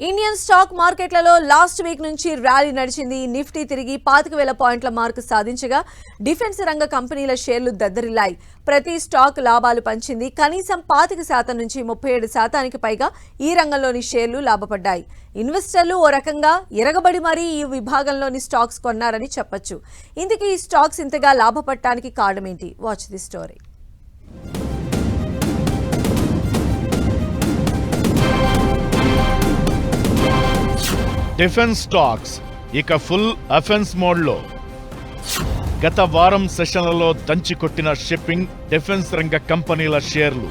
Indian stock మార్కెట్లలో last week నుంచి rally నడిచింది. నిఫ్టీ తిరిగి పాతిక వేల పాయింట్ల మార్కు సాధించగా డిఫెన్స్ రంగ కంపెనీల షేర్లు దద్దరిల్లాయి. ప్రతి స్టాక్ లాభాలు పంచింది. కనీసం పాతిక శాతం నుంచి ముప్పై ఏడు శాతానికి పైగా ఈ రంగంలోని షేర్లు లాభపడ్డాయి. ఇన్వెస్టర్లు ఓ రకంగా ఎరగబడి మరీ ఈ విభాగంలోని స్టాక్స్ కొన్నారని చెప్పొచ్చు. ఇందుకే ఈ స్టాక్స్ ఇంతగా లాభపడటానికి కారణమేంటి? Watch the story. Defence stocks ఇక ఫుల్ అఫెన్స్ మోడ్లో. గత వారం సెషన్లలో దంచి కొట్టిన షిప్పింగ్ డిఫెన్స్ రంగ కంపెనీల షేర్లు.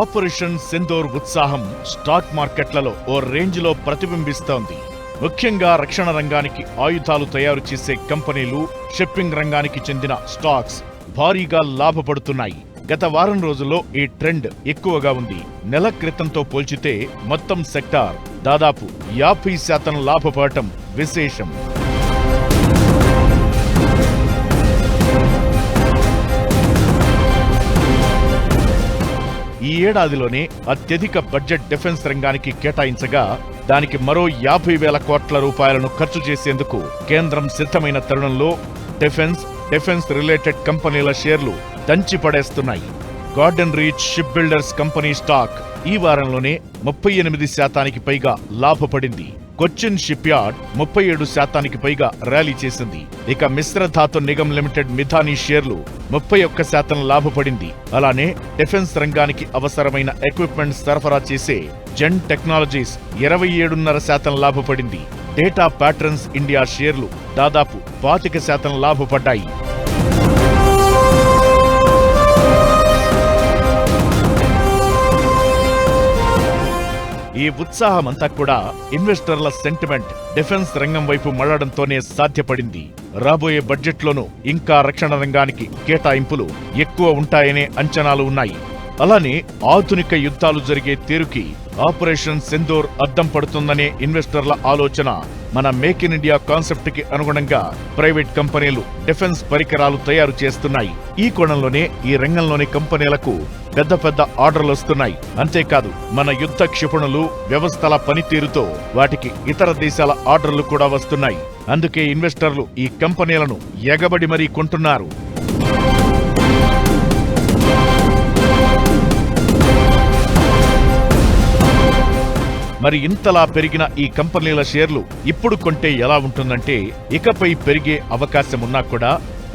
ఆపరేషన్ సింధూర్ ఉత్సాహం స్టాక్ మార్కెట్లలో ఓ రేంజ్లో ప్రతిబింబిస్తోంది. ముఖ్యంగా రక్షణ రంగానికి ఆయుధాలు తయారు చేసే కంపెనీలు షిప్పింగ్ రంగానికి చెందిన స్టాక్స్ భారీగా లాభపడుతున్నాయి. గత వారం రోజుల్లో ఈ ట్రెండ్ ఎక్కువగా ఉంది. నెల క్రితంతో పోల్చితే మొత్తం సెక్టార్ దాదాపు యాభై శాతం లాభపడటం విశేషం. ఈ ఏడాదిలోనే అత్యధిక బడ్జెట్ డిఫెన్స్ రంగానికి కేటాయించగా దానికి మరో యాభై వేల కోట్ల రూపాయలను ఖర్చు చేసేందుకు కేంద్రం సిద్ధమైన తరుణంలో డిఫెన్స్ డిఫెన్స్ రిలేటెడ్ కంపెనీల షేర్లు దంచి పడేస్తున్నాయి. Garden Reach Shipbuilders company stock ఈ వారంలోనే ముప్పై ఎనిమిది శాతానికి పైగా లాభపడింది. కొచ్చిన్ షిప్ యార్డ్ ముప్పై ఏడు శాతానికి పైగా ర్యాలీ చేసింది. ఇక మిశ్రధాతు నిగమ్ లిమిటెడ్ మిథానీ షేర్లు ముప్పై ఒక్క శాతం లాభపడింది. అలానే డిఫెన్స్ రంగానికి అవసరమైన ఎక్విప్మెంట్ సరఫరా చేసే జెన్ టెక్నాలజీస్ ఇరవై ఏడున్నర శాతం లాభపడింది. డేటా ప్యాటర్న్స్ ఇండియా షేర్లు దాదాపు పాతిక శాతం లాభపడ్డాయి. ఈ ఉత్సాహమంతా కూడా ఇన్వెస్టర్ల సెంటిమెంట్ డిఫెన్స్ రంగం వైపు మళ్ళడంతోనే సాధ్యపడింది. రాబోయే బడ్జెట్లోనూ ఇంకా రక్షణ రంగానికి కేటాయింపులు ఎక్కువ ఉంటాయనే అంచనాలు ఉన్నాయి. అలానే ఆధునిక యుద్ధాలు జరిగే తీరుకి ఆపరేషన్ సెందోర్ అద్దం పడుతుందనే ఇన్వెస్టర్ల ఆలోచన మన మేక్ ఇన్ ఇండియా కాన్సెప్ట్కి అనుగుణంగా ప్రైవేట్ కంపెనీలు డిఫెన్స్ పరికరాలు తయారు చేస్తున్నాయి. ఈ కోణంలోనే ఈ రంగంలోని కంపెనీలకు పెద్ద పెద్ద ఆర్డర్లు వస్తున్నాయి. అంతేకాదు మన యుద్ధ క్షిపణులు వ్యవస్థల పనితీరుతో వాటికి ఇతర దేశాల ఆర్డర్లు కూడా వస్తున్నాయి. అందుకే ఇన్వెస్టర్లు ఈ కంపెనీలను ఎగబడి మరీ కొంటున్నారు. మరి ఇంతలా పెరిగిన ఈ కంపెనీల షేర్లు ఇప్పుడు కొంటే ఎలా ఉంటుందంటే ఇకపై పెరిగే అవకాశం ఉన్నా కూడా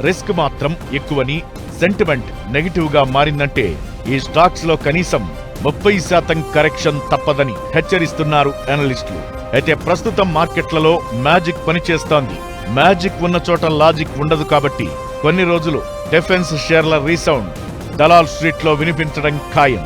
రిస్క్ మాత్రం ఎక్కువని సెంటిమెంట్ నెగిటివ్గా మారిందంటే ఈ స్టాక్స్లో కనీసం ముప్పై శాతం కరెక్షన్ తప్పదని హెచ్చరిస్తున్నారు అనలిస్టులు. అయితే ప్రస్తుతం మార్కెట్లలో మ్యాజిక్ పనిచేస్తోంది మ్యాజిక్ ఉన్న చోట లాజిక్ ఉండదు కాబట్టి కొన్ని రోజులు డిఫెన్స్ షేర్ల రీసౌండ్ దలాల్ స్ట్రీట్లో వినిపించడం ఖాయం.